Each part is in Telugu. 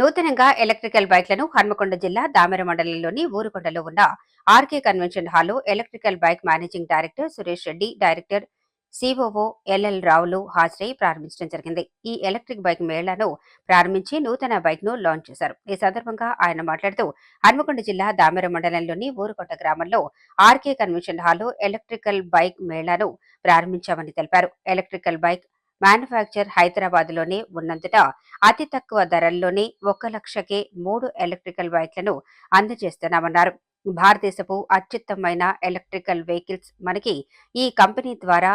నూతనంగా ఎలక్ట్రికల్ బైక్లను హన్మకొండ జిల్లా దామెర మండలంలోని ఊరుకొండలో ఉన్న ఆర్కే కన్వెన్షన్ హాల్లో electrical bike managing director Suresh Reddy director COO L L రావులు హాజరై ప్రారంభించడం జరిగింది. ఈ ఎలక్ట్రిక్ బైక్ మేళాను ప్రారంభించి నూతన బైక్ను లాంచ్ చేశారు. ఈ సందర్భంగా ఆయన మాట్లాడుతూ హన్మకొండ జిల్లా దామెర మండలంలోని ఊరుకొండ గ్రామంలో ఆర్కే కన్వెన్షన్ హాల్లో ఎలక్ట్రికల్ బైక్ మేళాను ప్రారంభించామని తెలిపారు. ఎలక్ట్రికల్ బైక్ మ్యానుఫ్యాక్చర్ హైదరాబాద్లోనే ఉన్నందున అతి తక్కువ ధరల్లోనే ఒక లక్షకే మూడు ఎలక్ట్రికల్ బైక్లను అందజేస్తున్నామన్నారు. భారతదేశపు అత్యుత్తమైన ఎలక్ట్రికల్ వెహికల్స్ మనకి ఈ కంపెనీ ద్వారా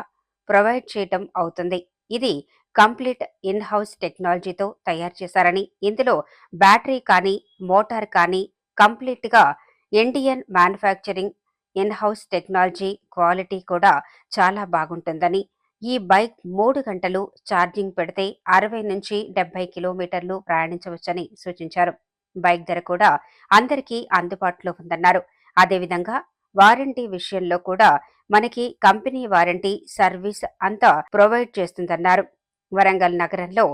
ప్రొవైడ్ చేయటం అవుతుంది. ఇది కంప్లీట్ ఇన్ హౌస్ టెక్నాలజీతో తయారు చేశారని ఇందులో బ్యాటరీ కానీ మోటార్ కానీ కంప్లీట్గా Indian manufacturing in house technology quality కూడా చాలా బాగుంటుందని ఈ బైక్ మూడు గంటలు ఛార్జింగ్ పెడితే అరవై నుంచి డెబ్బై కిలోమీటర్లు ప్రయాణించవచ్చని సూచించారు. బైక్ ధర కూడా అందరికీ అందుబాటులో ఉందన్నారు. అదేవిధంగా వారంటీ విషయంలో కూడా మనకి కంపెనీ వారంటీ సర్వీస్ అంతా ప్రొవైడ్ చేస్తుందన్నారు. వరంగల్ నగరంలో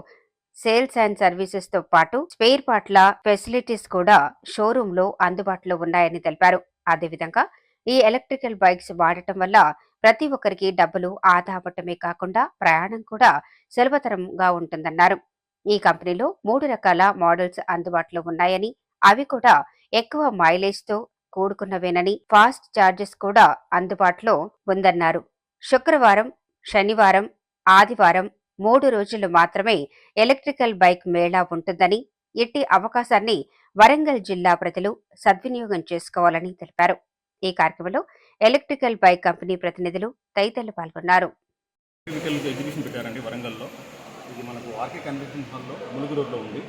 సేల్స్ అండ్ సర్వీసెస్తో పాటు స్పేర్ పార్ట్ల ఫెసిలిటీస్ కూడా షోరూంలో అందుబాటులో ఉన్నాయని తెలిపారు. అదేవిధంగా ఈ ఎలక్ట్రికల్ బైక్స్ వాడటం వల్ల ప్రతి ఒక్కరికి డబ్బులు ఆదా అవ్వటమే కాకుండా ప్రయాణం కూడా సులభతరంగా ఉంటుందన్నారు. ఈ కంపెనీలో మూడు రకాల మోడల్స్ అందుబాటులో ఉన్నాయని అవి కూడా ఎక్కువ మైలేజ్తో కూడుకున్నవేనని ఫాస్ట్ చార్జెస్ కూడా అందుబాటులో ఉందన్నారు. శుక్రవారం శనివారం ఆదివారం మూడు రోజులు మాత్రమే ఎలక్ట్రికల్ బైక్ మేళా ఉంటుందని ఇట్టి అవకాశాన్ని వరంగల్ జిల్లా ప్రజలు సద్వినియోగం చేసుకోవాలని తెలిపారు. ఈ కార్యక్రమంలో ఎలక్ట్రికల్ బైక్ కంపెనీ ప్రతినిధులు తదితరులు పాల్గొన్నారు. వెహికల్ ఎగ్జిబిషన్ పెట్టారండి వరంగల్లో. ఇది మనకు ఆర్కే కన్వెన్షన్ హాల్లో ములుగు రోడ్లో ఉంది.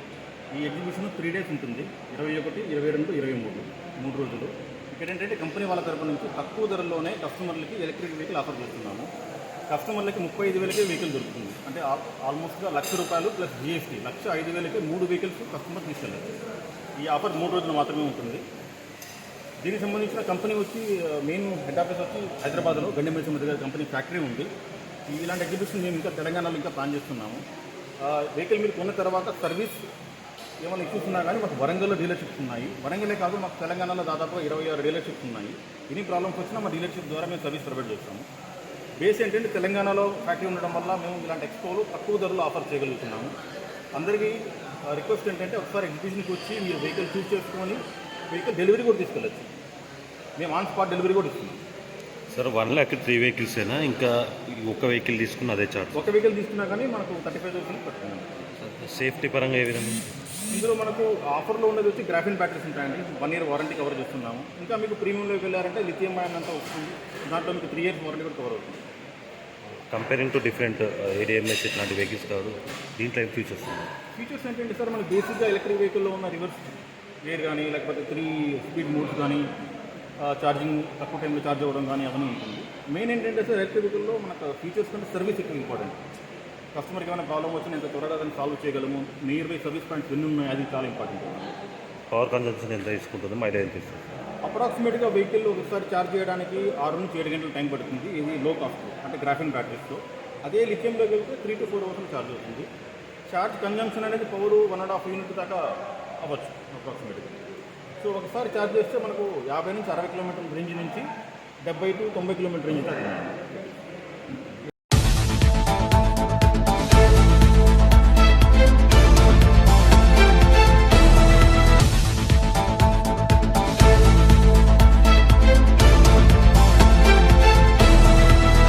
ఈ ఎగ్జిబిషన్ త్రీ డేస్ ఉంటుంది. ఇరవై ఒకటి ఇరవై రెండు ఇరవై మూడు. మూడు రోజులు. ఇక్కడ ఏంటంటే కంపెనీ వాళ్ళ తరపు నుంచి తక్కువ ధరలోనే కస్టమర్లకి ఎలక్ట్రిక్ వెహికల్ ఆఫర్ చేస్తున్నాము. కస్టమర్లకి ముప్పై ఐదు వేలకే వెహికల్ దొరుకుతుంది. అంటే ఆల్మోస్ట్గా లక్ష రూపాయలు ప్లస్ జిఎస్టీ లక్ష ఐదు వేలకే మూడు వెహికల్స్ కస్టమర్ తీసుకెళ్ళారు ఈ ఆఫర్ మూడు రోజులు మాత్రమే ఉంటుంది. దీనికి సంబంధించిన కంపెనీ వచ్చి మెయిన్ హెడ్ ఆఫీస్ వచ్చి హైదరాబాద్లో గండిమేశ్వర దగ్గర కంపెనీ ఫ్యాక్టరీ ఉంది. ఇలాంటి ఎగ్జిబిషన్ మేము ఇంకా తెలంగాణలో ఇంకా ప్లాన్ చేస్తున్నాము. వెహికల్ మీరు కొన్న తర్వాత సర్వీస్ ఏమైనా ఇష్యూస్ ఉన్నా కానీ మాకు వరంగల్లో డీలర్షిప్స్ ఉన్నాయి. వరంగలే కాదు మాకు తెలంగాణలో దాదాపు ఇరవై ఆరు డీలర్షిప్స్ ఉన్నాయి. ఎన్ని ప్రాబ్లమ్స్ వచ్చినా మా డీలర్షిప్ ద్వారా మేము సర్వీస్ ప్రొవైడ్ చేస్తాము. బేస్ ఏంటంటే తెలంగాణలో ఫ్యాక్టరీ ఉండడం వల్ల మేము ఇలాంటి ఎక్స్పోలు తక్కువ ధరలో ఆఫర్ చేయగలుగుతున్నాము. అందరికీ రిక్వెస్ట్ ఏంటంటే ఒకసారి ఎగ్జిబిషన్కి వచ్చి మీరు వెహికల్ చూస్ చేసుకొని వెహికల్ డెలివరీ కూడా తీసుకెళ్ళచ్చు. మేము ఆన్ స్పాట్ డెలివరీ కూడా ఇస్తున్నాం. Sir one lakh three vehicles అయినా ఇంకా ఒక వెహికల్ తీసుకున్న అదే చార్జ్ ఒక వెహికల్ తీసుకున్నా కానీ మనకు థర్టీ ఫైవ్ థౌసండ్ పడుతుంది. సేఫ్టీ పరంగా ఏ విధంగా? ఇందులో మనకు ఆఫర్లో ఉన్నది వచ్చి గ్రాఫిన్ బ్యాటరీస్ ఉంటాయండి. వన్ ఇయర్ వారంటీ కవర్ చేస్తున్నాము. ఇంకా మీకు ప్రీమియంలోకి వెళ్ళారంటే లిథియం అయన్ అంతా వస్తుంది. దాంట్లో మీకు త్రీ ఇయర్స్ వారంటీ కూడా కవర్ అవుతుంది. కంపేరింగ్ టు డిఫరెంట్ ఏడిఎంఎస్ ఇట్లాంటి వెహికల్స్ కాదు. దీంట్లో ఏం ఫీచర్స్ ఉన్నాయి? ఫీచర్స్ ఏంటంటే సార్ మనకి బేసిక్గా ఎలక్ట్రిక్ వెహికల్లో ఉన్న రివర్స్ గేర్ కానీ లేకపోతే త్రీ స్పీడ్ మోడ్స్ కానీ ఛార్జింగ్ తక్కువ టైంలో ఛార్జ్ అవ్వడం కానీ అవన్నీ ఉంటుంది. మెయిన్ ఏంటంటే సార్ ఎలక్ట్రిక్ వెహికల్లో మనకు ఫీచర్స్ కంటే సర్వీస్ ఎక్కువ ఇంపార్టెంట్ కస్టమర్కి ఏమైనా ప్రాబ్లం వచ్చినా ఎంత త్వరగా దాన్ని సాల్వ్ చేయగలము నియర్ బై సర్వీస్ పాయింట్స్ ఎన్ని ఉన్నాయి అది చాలా ఇంపార్టెంట్ పవర్ కన్సంప్షన్ ఎంత తీసుకుంటుంది మైలేజ్ ఎంత ఇస్తుంది? అప్రాక్సిమేట్గా వెహికల్ ఒకసారి ఛార్జ్ చేయడానికి ఆరు నుంచి ఏడు గంటల టైం పడుతుంది. ఇది లో కాస్ట్ అంటే గ్రాఫిన్ బ్యాటరీస్తో అదే లిథియంలోకి వెళ్తే three to four hours charge అవుతుంది. ఛార్జ్ కన్జంప్షన్ అనేది power one and half unit దాకా అవ్వచ్చు అప్రాక్సిమేట్గా సో ఒకసారి ఛార్జ్ చేస్తే మనకు యాభై నుంచి అరవై కిలోమీటర్ల రేంజ్ నుంచి డెబ్బై టు తొంభై కిలోమీటర్ రేంజ్ దాకా